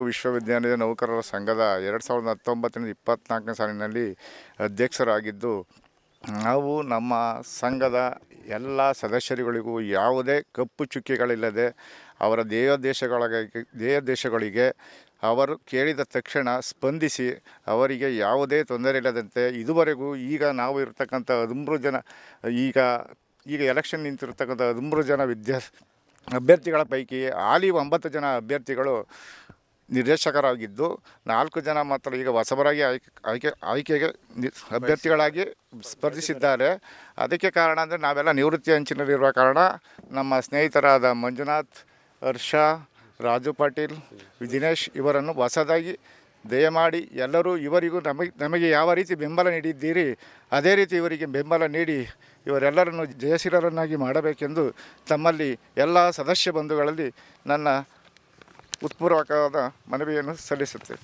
ವಿಶ್ವವಿದ್ಯಾಲಯ ನೌಕರರ ಸಂಘದ ಎರಡು ಸಾವಿರದ ಹತ್ತೊಂಬತ್ತರಿಂದ ಇಪ್ಪತ್ತ್ನಾಲ್ಕನೇ ಸಾಲಿನಲ್ಲಿ ಅಧ್ಯಕ್ಷರಾಗಿದ್ದು, ನಾವು ನಮ್ಮ ಸಂಘದ ಎಲ್ಲ ಸದಸ್ಯರುಗಳಿಗೂ ಯಾವುದೇ ಕಪ್ಪು ಚುಕ್ಕೆಗಳಿಲ್ಲದೆ ಅವರ ದೇಹ ದೇಶಗಳಿಗೆ ದೇಹ ದೇಶಗಳಿಗೆ ಅವರು ಕೇಳಿದ ತಕ್ಷಣ ಸ್ಪಂದಿಸಿ ಅವರಿಗೆ ಯಾವುದೇ ತೊಂದರೆ ಇಲ್ಲದಂತೆ ಇದುವರೆಗೂ ಈಗ ನಾವು ಇರತಕ್ಕಂಥ ಹದಿಮೂರು ಜನ ಈಗ ಈಗ ಎಲೆಕ್ಷನ್ ನಿಂತಿರ್ತಕ್ಕಂಥ ಹದಿಮೂರು ಜನ ವಿದ್ಯಾ, ಅಭ್ಯರ್ಥಿಗಳ ಪೈಕಿ ಹಾಲಿ ಒಂಬತ್ತು ಜನ ಅಭ್ಯರ್ಥಿಗಳು ನಿರ್ದೇಶಕರಾಗಿದ್ದು ನಾಲ್ಕು ಜನ ಮಾತ್ರ ಈಗ ಹೊಸಬರಾಗಿ ಆಯ್ಕೆ ಆಯ್ಕೆ ಆಯ್ಕೆಗೆ ಅಭ್ಯರ್ಥಿಗಳಾಗಿ ಸ್ಪರ್ಧಿಸಿದ್ದಾರೆ. ಅದಕ್ಕೆ ಕಾರಣ ಅಂದರೆ ನಾವೆಲ್ಲ ನಿವೃತ್ತಿ ಅಂಚಿನಲ್ಲಿರುವ ಕಾರಣ ನಮ್ಮ ಸ್ನೇಹಿತರಾದ ಮಂಜುನಾಥ್, ಹರ್ಷ, ರಾಜು ಪಾಟೀಲ್ ದಿನೇಶ್ ಇವರನ್ನು ಹೊಸದಾಗಿ ದಯಮಾಡಿ ಎಲ್ಲರೂ ಇವರಿಗೂ ನಮಗೆ ನಮಗೆ ಯಾವ ರೀತಿ ಬೆಂಬಲ ನೀಡಿದ್ದೀರಿ, ಅದೇ ರೀತಿ ಇವರಿಗೆ ಬೆಂಬಲ ನೀಡಿ ಇವರೆಲ್ಲರನ್ನು ಜಯಶೀಲರನ್ನಾಗಿ ಮಾಡಬೇಕೆಂದು ತಮ್ಮಲ್ಲಿ ಎಲ್ಲ ಸದಸ್ಯ ಬಂಧುಗಳಲ್ಲಿ ನನ್ನ ಉತ್ಪೂರ್ವಕವಾದ ಮನವಿಯನ್ನು ಸಲ್ಲಿಸುತ್ತೇವೆ.